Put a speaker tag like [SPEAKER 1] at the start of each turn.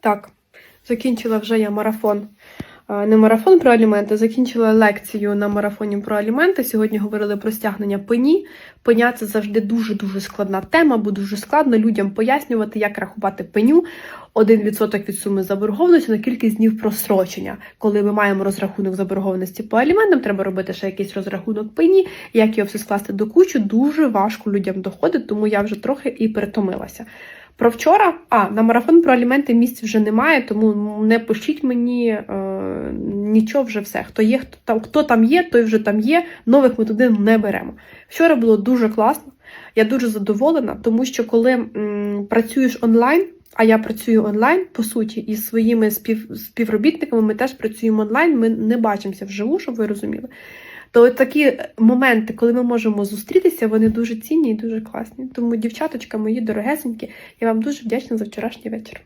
[SPEAKER 1] Так, закінчила вже я марафон. Не марафон про аліменти, закінчила лекцію на марафоні про аліменти. Сьогодні говорили про стягнення пені. Пеня це завжди дуже-дуже складна тема, бо дуже складно людям пояснювати, як рахувати пеню 1% від суми заборгованості на кількість днів просрочення. Коли ми маємо розрахунок заборгованості по аліментам, треба робити ще якийсь розрахунок пені, як його все скласти до кучу, дуже важко людям доходить, тому я вже трохи і перетомилася. Про вчора, а на марафон про аліменти місць вже немає, тому не пишіть мені е, нічого вже все. Хто є, хто там, хто там є, той вже там є. Нових ми туди не беремо. Вчора було дуже класно. Я дуже задоволена, тому що коли м, працюєш онлайн, а я працюю онлайн, по суті, із своїми спів, співробітниками ми теж працюємо онлайн, ми не бачимося вживу, щоб ви розуміли. То такі моменти, коли ми можемо зустрітися, вони дуже цінні і дуже класні. Тому, дівчаточка, мої дорогесенькі, я вам дуже вдячна за вчорашній вечір.